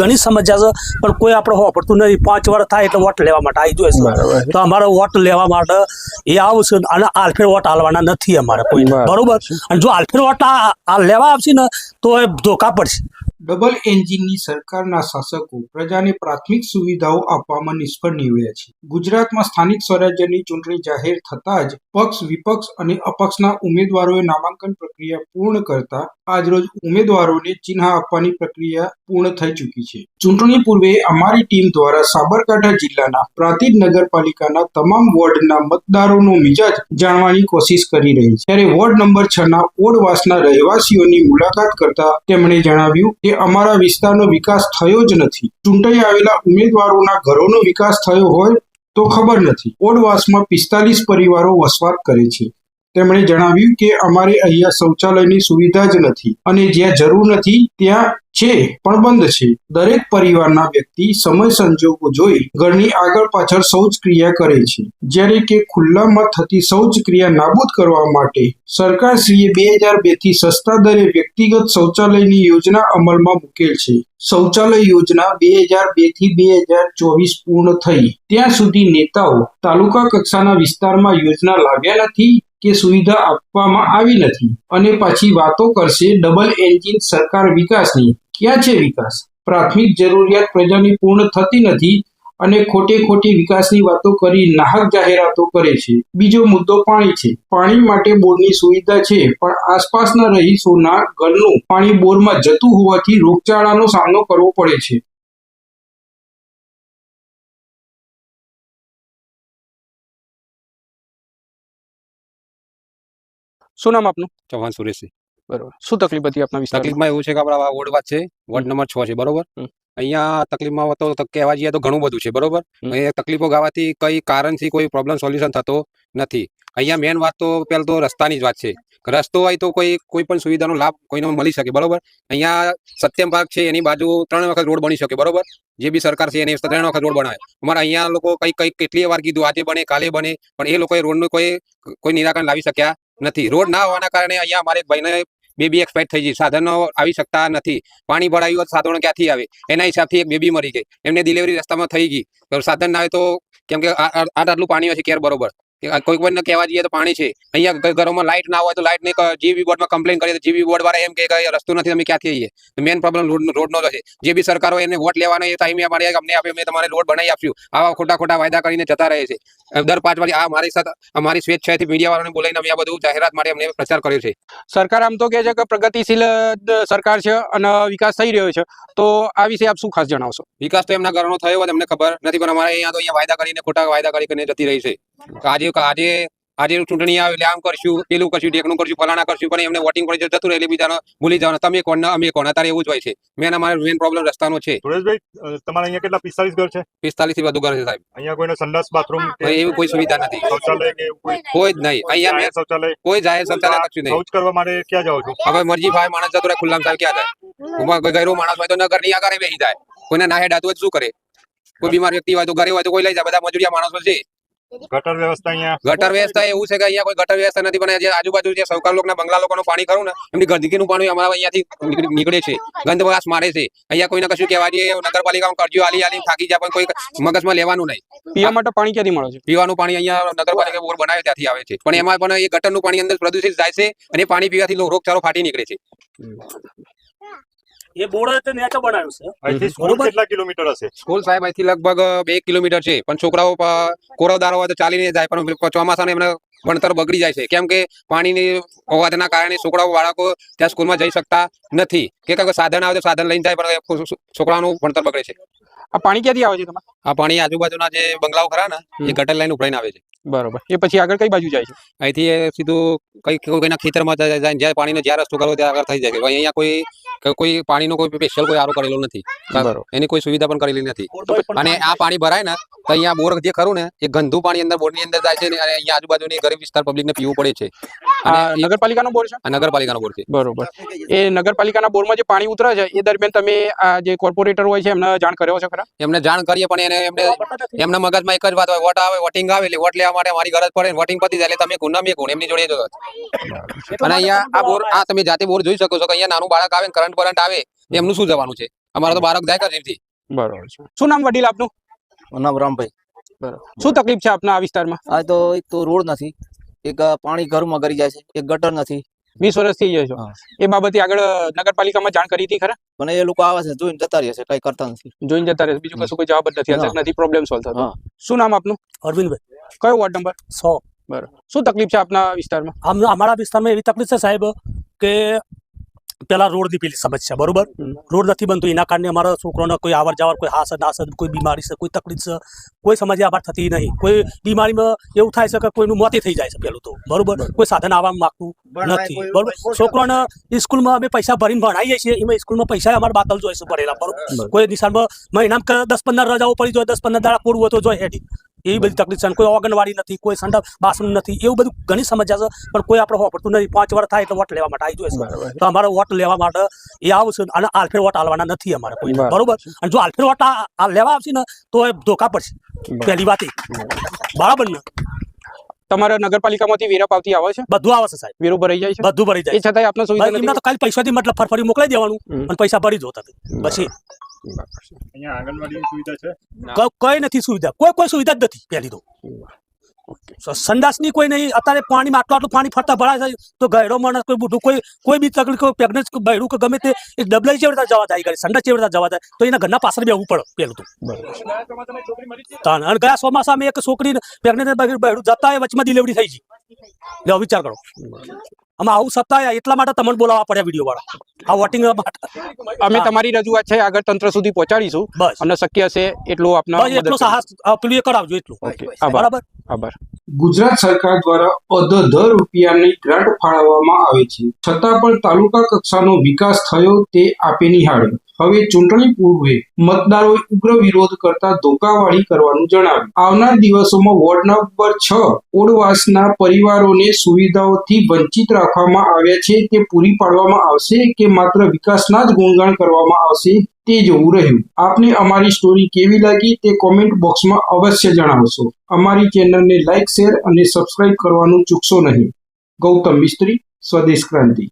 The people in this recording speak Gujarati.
ઘણી સમસ્યા છે પણ કોઈ આપણે હોપડતું નથી. પાંચ વર્ષ થાય એટલે વોટ લેવા માટે આવી જોઈએ તો અમારે વોટ લેવા માટે એ આવશે અને આલફેર વોટ હાલવાના નથી અમારે કોઈ. બરોબર અને જો આલફેર વોટ લેવા આવશે ને તો એ ધોકા પડશે. ડબલ એન્જિનની સરકારના શાસકો પ્રજાને પ્રાથમિક સુવિધાઓ આપવામાં નિષ્ફળ નીવડ્યા છે. ગુજરાતમાં સ્થાનિક સ્વરાજ્યની ચૂંટણી જાહેર થતાં જ પક્ષ વિપક્ષ અને અપક્ષના ઉમેદવારોએ નામાંકન પ્રક્રિયા પૂર્ણ કરતા આજરોજ ઉમેદવારોને ચિહ્ન આપવાની પ્રક્રિયા પૂર્ણ થઈ ચૂકી છે. ચૂંટણી પૂર્વે અમારી ટીમ દ્વારા સાબરકાંઠા જિલ્લાના પ્રાંતિજ નગરપાલિકાના તમામ વોર્ડના મતદારોનો મિજાજ જાણવાની કોશિશ કરી રહી છે. ત્યારે વોર્ડ નંબર છ ના ઓડવાસના રહેવાસીઓની મુલાકાત કરતા તેમણે જણાવ્યું કે અમારા વિસ્તારનો વિકાસ થયો જ નથી. ચૂંટાઈ આવેલા ઉમેદવારોના ઘરોનો વિકાસ થયો હોય તો ખબર નથી. ઓડવાસમાં પિસ્તાલીસ પરિવારો વસવાટ કરે છે. તેમણે જણાવ્યું કે અમારે અહીંયા શૌચાલયની સુવિધા જ નથી અને જ્યાં જરૂર નથી ત્યાં છે, પણ બંધ છે. દરેક પરિવારના વ્યક્તિ સમય સંજોગો જોઈ ઘરની આગળ પાછળ શૌચ ક્રિયા કરે છે. જ્યારે કે ખુલ્લામાં થતી શૌચ ક્રિયા નાબૂદ કરવા માટે સરકારશ્રીએ બે હજાર બેથી સસ્તા દરે વ્યક્તિગત શૌચાલયની યોજના અમલમાં મૂકેલ છે. શૌચાલય યોજના બે હજાર બેથી બે હજાર ચોવીસ પૂર્ણ થઈ. ત્યાં સુધી નેતાઓ તાલુકા કક્ષાના વિસ્તારમાં યોજના લાવ્યા નથી કે સુવિધા આપવામાં આવી નથી. અને પાછી વાતો કરશે ડબલ એન્જિન સરકાર વિકાસની. ક્યાં છે વિકાસ? પ્રાથમિક જરૂરિયાત પ્રજાની પૂર્ણ થતી નથી અને ખોટે ખોટી વિકાસની વાતો કરી નાહક જાહેરાતો કરે છે. બીજો મુદ્દો પાણી છે. પાણી માટે બોરની સુવિધા છે, પણ આસપાસના રહીશોના ઘરનું પાણી બોરમાં જતું હોવાથી રોગચાળાનો સામનો કરવો પડે છે. શું નામ આપનું? ચૌહાણ સુરેશ બરોબર. શું તકલીફ હતી આપના વિસ્તાર તકલીફમાં એવું છે કે આપણા વોર્ડ વાત છે વોર્ડ નંબર છ છે બરોબર? અહીંયા તકલીફમાં તો કહેવા જઈએ તો ઘણું બધું છે બરોબર? અહીંયા તકલીફો ગાવાથી કઈ કારણથી કોઈ પ્રોબ્લેમ સોલ્યુશન થતો નથી. અહીંયા મેન વાત તો પહેલા તો રસ્તાની જ વાત છે. રસ્તો હોય તો કોઈ કોઈ પણ સુવિધાનો લાભ કોઈને મળી શકે બરોબર? અહીંયા સત્યમ પાર્ક છે એની બાજુ ત્રણ વખત રોડ બની શકે બરોબર? જે બી સરકાર છે એની ત્રણ વખત રોડ બનાવે. અમારા અહીંયા લોકો કઈ કઈ કેટલી વાર કીધું આજે બને કાલે બને પણ એ લોકોએ રોડનું કોઈ કોઈ નિરાકરણ લાવી શક્યા નથી. રોડ ના હોવાના કારણે અહીંયા અમારે ભાઈને બેબી એક્સપાયર થઈ ગઈ. સાધનો આવી શકતા નથી. પાણી ભરાયું હોય તો સાધનો ક્યાંથી આવે? એના હિસાબથી એક બેબી મરી ગઈ. એમને ડિલિવરી રસ્તામાં થઈ ગઈ. સાધન ના આવે તો કેમ કે આટ આટલું પાણી હોય છે કેર બરોબર. કે આ કોઈ કોઈને કહેવા જઈએ તો પાણી છે. અહીંયા ઘરોમાં લાઇટ ના હોય તો લાઇટ ને જીબી બોર્ડમાં કમ્પ્લેન કરીએ તો જીબી બોર્ડ વાળા એમ કે રસ્તો નથી અમે ક્યાંથી આવીએ? તો મેન પ્રોબ્લેમ રોડ રોડનો જ છે જે બી સરકાર હોય એને વોટ લેવાનો એ ટાઈમે અમારે અમને આપે અમે તમારે રોડ બનાવી આપશું. આવા ખોટા ખોટા વાયદા કરીને જતા રહે છે. દર પાંચ વાગે આ મારી સાથે અમારી સ્વેચ્છાએથી મીડિયા વાળાને બોલાવીને અમે આ બધું જાહેરાત માટે અમને પ્રચાર કર્યો છે. સરકાર આમ તો કહે છે કે પ્રગતિશીલ સરકાર છે અને વિકાસ થઈ રહ્યો છે. તો આ વિશે આપ શું ખાસ જણાવશો? વિકાસ તો એમના ઘરનો થયો હોય અમને ખબર નથી પણ અમારે અહીંયા તો અહીંયા વાયદા કરીને ખોટા વાયદા કરીને જતી રહી છે. આજે આજે આજે ચૂંટણી આવે એટલે આમ કરશું પેલું કરશું ટેકનું કરશું ફલાણા કરશું પણ એમને વોટિંગ કરી જતું રહે એટલે બીજાનો ભૂલી જવાનું. તમે કોણ? અમે કોણ? અત્યારે એવું જ હોય છે. મેન અમારે મેન પ્રોબ્લેમ રસ્તાનો છે. સુરેશભાઈ તમારે અહીંયા કેટલા પિસ્તાલીસ ઘર છે? પિસ્તાલીસથી વધુ ઘર છે સાહેબ. અહીંયા કોઈને સંડાસ બાથરૂમ એવી કોઈ સુવિધા નથી. કોઈ? જ નહીં. અહીંયા મેં શૌચાલય? કોઈ જાહેર શૌચાલય કશું નહીં શૌચ કરવા માટે ક્યાં જાઓ છો? હવે મરજી ભાઈ માણસ જતો રહે ખુલ્લામ સાહેબ ક્યાં જાય? ગયરો માણસ હોય તો નગરની આગળ બેસી જાય. કોઈને ના હેડાતું હોય શું કરે? કોઈ બીમાર વ્યક્તિ હોય તો ઘરે હોય તો કોઈ લઈ જાય. બધા મજૂરિયા માણસો છે. ગટર વ્યવસ્થા અહીંયા ગટર વ્યવસ્થા એવું છે કે અહીંયા કોઈ ગટર વ્યવસ્થા નથી પણ જે આજુબાજુ જે સૌકાર લોકોના બંગલા લોકોનું પાણી ખરું ને એમની ગંદકીનું પાણી અમારા અહીંયાથી નીકળે છે ગંધવાસ મારે છે. અહીંયા કોઈને કશું કહેવા જઈએ નગરપાલિકામાં કરજો આલી આલી થાકી જાય પણ કોઈ મગજમાં લેવાનું નહીં. પીવા માટે પાણી ક્યાંથી મળે છે? પીવાનું પાણી અહીંયા નગરપાલિકા બોર બનાવે ત્યાંથી આવે છે. પણ એમાં પણ એ ગટરનું પાણી અંદર પ્રદૂષિત જાય છે અને પાણી પીવાથી રોગચાળો ફાટી નીકળે છે. એ બોર્ડ નેચો બનાવ્યું છે. અહીંથી સ્કૂલ કેટલા કિલોમીટર હશે? સ્કૂલ સાહેબ અહીંથી લગભગ બે કિલોમીટર છે. પણ છોકરાઓ કોરવદાર હોય તો ચાલીને જાય પણ ચોમાસાને એમને ભણતર બગડી જાય છે. કેમ કે પાણીની હોવાના કારણે છોકરાઓ બાળકો ત્યાં સ્કૂલમાં જઈ શકતા નથી. કે સાધન આવે તો સાધન લઈને જાય પણ છોકરાઓનું ભણતર બગડે છે. આ પાણી ક્યાંથી આવે છે તમારે? આ પાણી આજુબાજુના જે બંગલાઓ ખરા ને એ ગટર લાઈન ઉભરાઈને આવે છે. બરોબર. એ પછી આગળ કઈ બાજુ જાય છે? અહીંથી એ સીધું કઈ કોઈના ખેતરમાં જાય જાય પાણીનો જ્યાં રસ્તો કરો ત્યાં આગળ થઈ જાય છે. અહીંયા કોઈ કોઈ પાણીનો કોઈ સ્પેશિયલ કોઈ આરો કરેલો નથી. એની કોઈ સુવિધા પણ કરેલી નથી. અને આ પાણી ભરાય ને તો અહીંયા બોર જે ખરું ને એ ગંદુ પાણી અંદર બોરની અંદર જાય છે ને અને અહીંયા આજુબાજુની ગરીબ વિસ્તાર પબ્લિકને પીવું પડે છે. નગરપાલિકાનો બોર છે. આ નગરપાલિકાનો બોર છે. બરોબર. એ નગરપાલિકાના બોરમાં જે પાણી ઉતરે છે એ દરમિયાન તમે આ જે કોર્પોરેટર હોય છે એમને જાણ કર્યો છે ખરા? એમને જાણ કરીએ પણ એને એમને એમના મગજમાં એક જ વાત હોય વોટ આવે વોટિંગ આવે એટલે વોટ લેવા માટે મારી ગરજ પડે વોટિંગ પતી જાય એટલે તમે કોણ મેં કોણ એમની જોડે જ અને અહીંયા આ બોર આ તમે જાતે બોર જોઈ શકો છો કે અહીંયા નાનું બાળક આવે કરંટ કરંટ આવે એમનું શું જવાનું છે? અમારે તો બાળક જાય કઈ બરોબર છે. શું નામ વડીલ આપનું? નામ રામભાઈ. શું તકલીફ છે આપના આ વિસ્તારમાં? આ તો એક તો રોડ નથી. એક પાણી ઘરમાં કરી જાય છે. એક ગટર નથી. વીસ વર્ષ થઈ જાય છે. એ બાબતે આગળ નગરપાલિકામાં જાણ કરી હતી ખરા? મને એ લોકો આવે છે જોઈને જતા રહે છે કઈ કરતા નથી. જોઈને જતા રહે બીજું કશું કોઈ જવાબ જ નથી. નથી પ્રોબ્લેમ સોલ્વ થતો. શું નામ આપનું? અરવિંદભાઈ. કયો વોર્ડ નંબર સો. બરાબર. શું તકલીફ છે આપના વિસ્તારમાં? અમારા વિસ્તારમાં એવી તકલીફ છે સાહેબ કે પેલા રોડની પેલી સમસ્યા બરોબર? રોડ નથી બનતો એના કારણે અમારા છોકરાઓને કોઈ આવર જાવર કોઈ હાસ નાસ કોઈ બીમારી છે કોઈ તકલીફ છે કોઈ સમજ્યા આભાર થતી નહીં. કોઈ બીમારીમાં એવું થાય છે કે કોઈનું મોત થઈ જાય છે પેલું તો બરોબર? કોઈ સાધન આવવા માંગતું નથી બરોબર? છોકરાને સ્કૂલમાં અમે પૈસા ભરીને ભણાવીએ છીએ એમાં સ્કૂલમાં પૈસા અમારે બાતલ જોઈશું ભરેલા બરોબર? કોઈ નિશાનમાં મહિનામાં દસ પંદર રજાઓ પડી જોઈએ દસ પંદર દાડા પૂરું હોય તો જોઈએ હેડી એવી બધી તકલીફ છે. કોઈ ઓગણવાડી નથી કોઈ સંડા બાસણ નથી એવું બધું ઘણી સમસ્યા છે. પણ કોઈ આપણે હોપડતું નથી. પાંચ વર્ષ થાય એટલે વોટ લેવા માટે આવી જોઈએ તો અમારે વોટ લેવા માટે એ આવશે અને આલફેર વોટ આલવાના નથી અમારે કોઈ. બરોબર. અને જો આલફેર વોટ લેવા આવશે ને તો એ ધોકા પડશે. પહેલી વાત એ. બરાબર ને? તમારા નગરપાલિકામાંથી વેરા પાવતી આવે છે? બધું આવે છે સાહેબ. વેરો ભરાઈ જાય છે? બધું ભરાઈ જાય. છે. છતાંય આપણે સુવિધા નથી? તો કાલ પૈસાથી મતલબ ફરફરી મોકલાઈ દેવાનું. અને પૈસા ભરી દો તમે પછી અહીંયા આંગણવાડીની સુવિધા છે? કઈ નથી સુવિધા. કોઈ કોઈ સુવિધા જ નથી પહેલી તો. સંડાસની કોઈ નહીં. અત્યારે પાણીમાં આટલું આટલું પાણી ફરતા ભરાય છે. તો ગયડો માણસ કોઈ બુઢું કોઈ કોઈ બી તકલીફ કોઈ પ્રેગ્નન્ટ બૈરું કે ગમે તે એક ડબલાઈ ચેવડતા જવા થાય કરી સંડાસ ચેવડતા જવા થાય તો એના ઘરના પાછળ બેવું પડે પેલું તો. તાન. અને ગયા ચોમાસામાં એક છોકરી પ્રેગ્નન્ટ બૈરું જતા વચમાં ડિલિવરી થઈ ગઈ. લ્યો વિચાર કરો. આમાં આવું સત્તા એટલા માટે તમને બોલાવવા પડ્યા વીડિયો વાળા આ વોટિંગ અમે તમારી રજૂઆત છે આગળ તંત્ર સુધી પહોંચાડીશું. બસ. અને શક્ય છે એટલું આપના એટલો સાહસ પેલું કરાવજો એટલું. બરાબર. આભાર. ગુજરાત સરકાર દ્વારા અધધ રૂપિયાની ગ્રાન્ટ ફાળવવામાં આવે છે. છતાં પણ તાલુકા કક્ષાનો વિકાસ થયો તે આપે નિહાળ્યો. હવે ચૂંટણી પૂર્વે મતદારોએ ઉગ્ર વિરોધ કરતા ધોકાવાળી કરવાનું જણાવ્યું. આવનાર દિવસોમાં વોર્ડ નંબર છ ઓડવાસના પરિવારોને સુવિધાઓથી વંચિત રાખવામાં આવ્યા છે, તે પૂરી પાડવામાં આવશે કે માત્ર વિકાસના જ ગુણગાન કરવામાં આવશે તે જોવું રહ્યું. આપને અમારી સ્ટોરી કેવી લાગી તે કોમેન્ટ બોક્સમાં અવશ્ય જણાવશો. અમારી ચેનલને લાઇક શેર અને સબસ્ક્રાઇબ કરવાનું ચૂકશો નહીં. ગૌતમ મિસ્ત્રી, સ્વદેશ ક્રાંતિ.